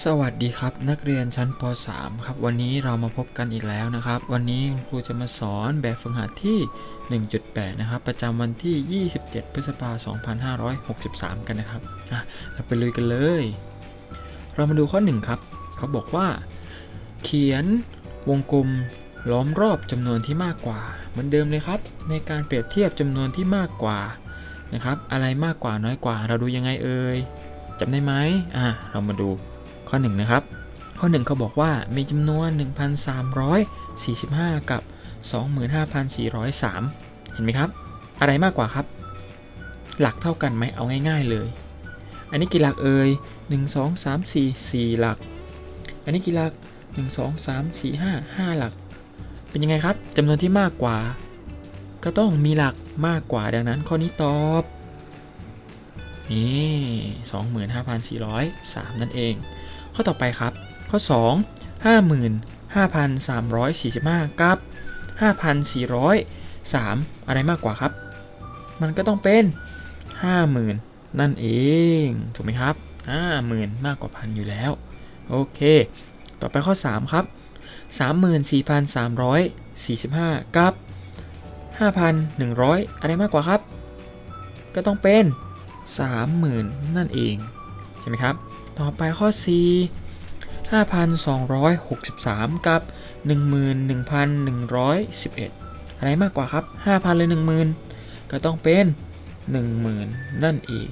สวัสดีครับนักเรียนชั้นป .3 ครับ วันนี้เรามาพบกันอีกแล้วนะครับ วันนี้ครูจะมาสอนแบบฝึกหัดที่ 1.8 นะครับ ประจำวันที่ 27 พฤษภาคม 2563 กันนะครับอะเราไปลุยกันเลย เรามาดูข้อ 1 ครับ เขาบอกว่า เขียนวงกลมล้อมรอบจำนวนที่มากกว่า เหมือนเดิมเลยครับ ในการเปรียบเทียบจำนวนที่มากกว่านะครับ อะไรมากกว่าน้อยกว่า เราดูยังไงเอ่ยจำได้ไหมอะเรามาดู ข้อ1นะครับ ข้อ1เขาบอกว่ามีจำนวน 1,345 กับ 25,403 เห็นไหมครับ อะไรมากกว่าครับ หลักเท่ากันไหมเอาง่ายๆเลย อันนี้กี่หลักเอ่ย 1 2 3 4 4 หลัก อันนี้กี่หลัก 1 2 3 4 5 5 หลัก เป็นยังไงครับจำนวนที่มากกว่า ก็ต้องมีหลักมากกว่าดังนั้น ข้อนี้ตอบนี่25,403 นั่นเอง ข้อต่อไปครับ ข้อ 2 55,345 กับ 5,403 อะไรมากกว่าครับ มันก็ต้องเป็น 50,000 นั่นเอง ถูกไหมครับ 50,000 มากกว่าพันอยู่แล้ว โอเค ต่อไปข้อ 3 ครับ 34,345 กับ 5,100 อะไรมากกว่าครับ ก็ต้องเป็น 30,000 นั่นเอง ใช่ไหมครับ ต่อไปข้อ4 5,263 กับ 11,111 อะไรมากกว่าครับ 5,000หรือ10,000 ก็ต้องเป็น 10,000 นั่นเอง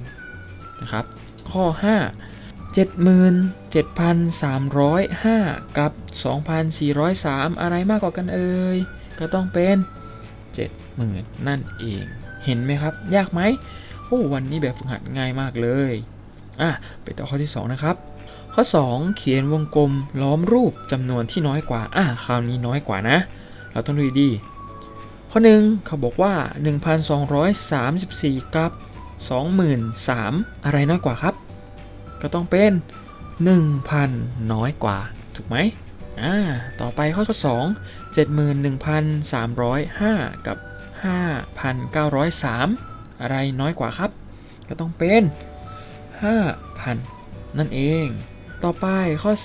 นะครับ ข้อ 5 77,305 กับ 2,403 อะไรมากกว่ากันเอ่ย ก็ต้องเป็น 70,000 นั่นเอง เห็นไหมครับ ยากไหมโอ้วันนี้แบบฝึกหัดง่ายมากเลย อะไปต่อข้อที่ 2 นะครับ ข้อ 2 เขียนวงกลมล้อมรูปจำนวนที่น้อยกว่าอะคราวนี้น้อยกว่านะ เราต้องดูดี ข้อ1เขาบอกว่า 1,234 กับ23,000อะไรน้อยกว่าครับ ก็ต้องเป็น 1,000 น้อยกว่า ถูกไหมอ่าต่อไปข้อ2 71,305 กับ 5,903 อะไรน้อยกว่าครับ ก็ต้องเป็น 5,000 นั่นเอง ต่อไปข้อ 3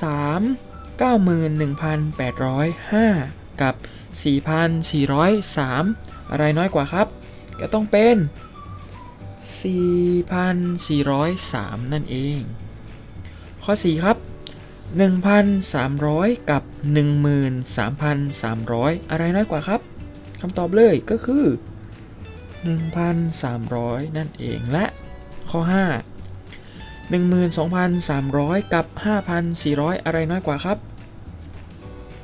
91,805 กับ 4,403 อะไรน้อยกว่าครับ ก็ต้องเป็น 4,403 นั่นเอง ข้อ 4 ครับ 1,300 กับ 13,300 อะไรน้อยกว่าครับคำตอบเลยก็คือ 1,300 นั่นเองและข้อ 5 12,300 กับ 5,400 อะไรน้อยกว่าครับ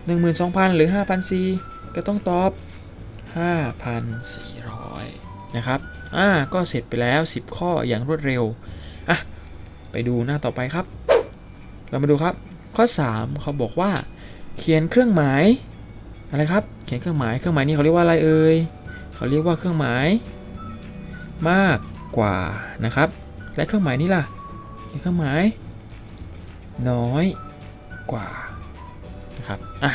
12,000 หรือ 5,400 ก็ต้องตอบ 5,400 นะครับ อ่า ก็เสร็จไปแล้ว 10 ข้ออย่างรวดเร็ว อะ ไปดูหน้าต่อไปครับ เรามาดูครับ ข้อ 3 เขาบอกว่า เขียนเครื่องหมาย อะไรครับ เขียนเครื่องหมาย เครื่องหมายนี้เขาเรียกว่าอะไรเอ่ย เขาเรียกว่าเครื่องหมาย มากกว่านะครับ และเครื่องหมายนี้ล่ะ เครื่องหมาย น้อยกว่านะครับอะ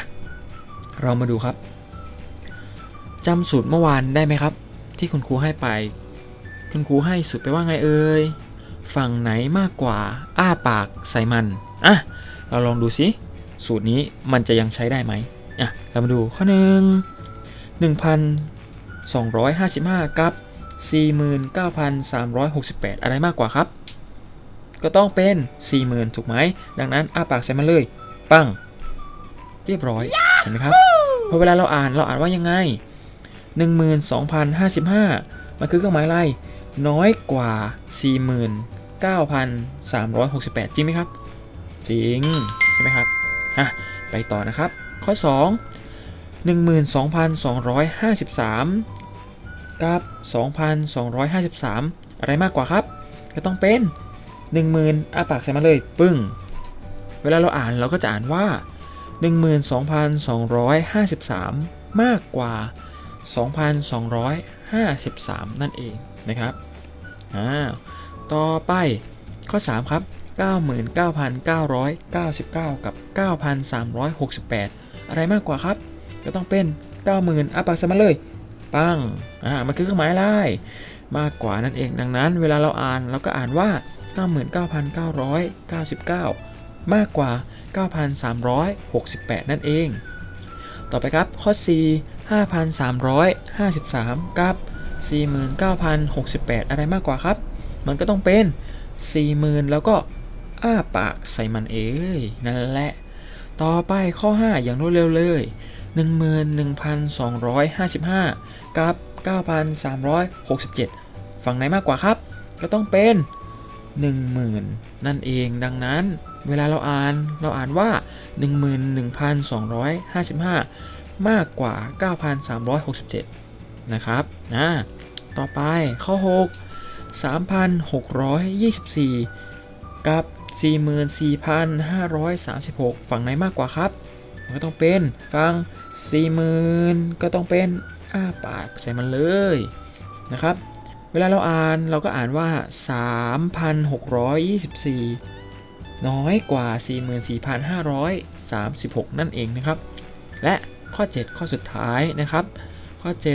เรามาดูครับจำสูตรเมื่อวานได้ไหมครับ ที่คุณครูให้ไป คุณครูให้สูตรไปว่าไงเอ่ยฝั่งไหนมากกว่า อ้าปากใส่มันอะเราลองดูสิสูตรนี้มันจะยังใช้ได้ไหมอะเรามาดูข้อหนึ่ง1,255 กับ 49,368 อะไรมากกว่าครับ ก็ต้องเป็น 40,000ถูกไหม ดังนั้นอ้าปากใส่มันเลย ปัง เรียบร้อย เห็นไหมครับ พอเวลาเราอ่านเราอ่านว่ายังไง 12,055 มันคือเครื่องหมายอะไร น้อยกว่า 49,368 จริงไหมครับ จริง ใช่ไหมครับอะไปต่อนะครับ ข้อ 2 12,253 กับ 2,253 อะไรมากกว่าครับ ก็ต้องเป็น 10,000อ้าปากใส่มาเลยปึ้ง เวลาเราอ่านเราก็จะอ่านว่า 12,253 มากกว่า 2,253 นั่นเองนะครับอ่าต่อไปข้อ 3 ครับ 99,999 กับ 9,368 อะไรมากกว่าครับ ก็ต้องเป็น 90,000อะปากสมาเลย ปังอ่ามันคือเครื่องหมายอะไรมากกว่านั่นเองดังนั้น เวลาเราอ่านเราก็อ่านว่า 99,999 มากกว่า 9,368 นั่นเอง ต่อไปครับข้อ4 5,353 กับ 49,068 อะไรมากกว่าครับ มันก็ต้องเป็น 40,000 แล้วก็อ้าปากใส่มันเอ้ยนั่นแหละ ต่อไปข้อ 5 อย่างรวดเร็วเลย 11,255 กับ 9,367 ฝั่งไหนมากกว่าครับ ก็ต้องเป็น 10,000 นั่นเองดังนั้น เวลาเราอ่านเราอ่านว่า 11,255 มากกว่า 9,367 นะครับนะต่อไปข้อ 6 3,624 กับ 44,536 ฝั่งไหนมากกว่าครับ มันก็ต้องเป็นฝั่ง40,000 ก็ต้องเป็นอ้าปากใส่มันเลยนะครับ เวลาเราอ่านเราก็อ่านว่า 3,624 น้อยกว่า 44,536 นั่นเองนะครับ และข้อ 7 ข้อสุดท้ายนะครับ ข้อ 7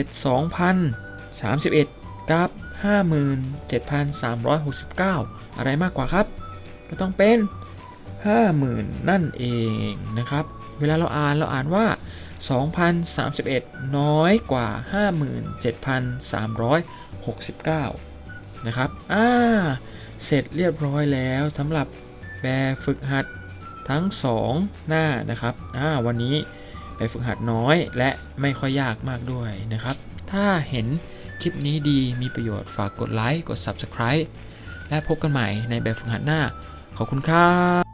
2,031 กับ 57,369 อะไรมากกว่าครับ ก็ต้องเป็น 50,000 นั่นเองนะครับ เวลาเราอ่านเราอ่านว่า 2,031 น้อยกว่า 57,369 นะครับ อ่า เสร็จเรียบร้อยแล้วสำหรับแบบฝึกหัดทั้ง 2 หน้านะครับ อ่า วันนี้แบบฝึกหัดน้อยและไม่ค่อยยากมากด้วยนะครับ ถ้าเห็นคลิปนี้ดีมีประโยชน์ฝากกดไลค์ กด Subscribe และพบกันใหม่ในแบบฝึกหัดหน้า ขอบคุณครับ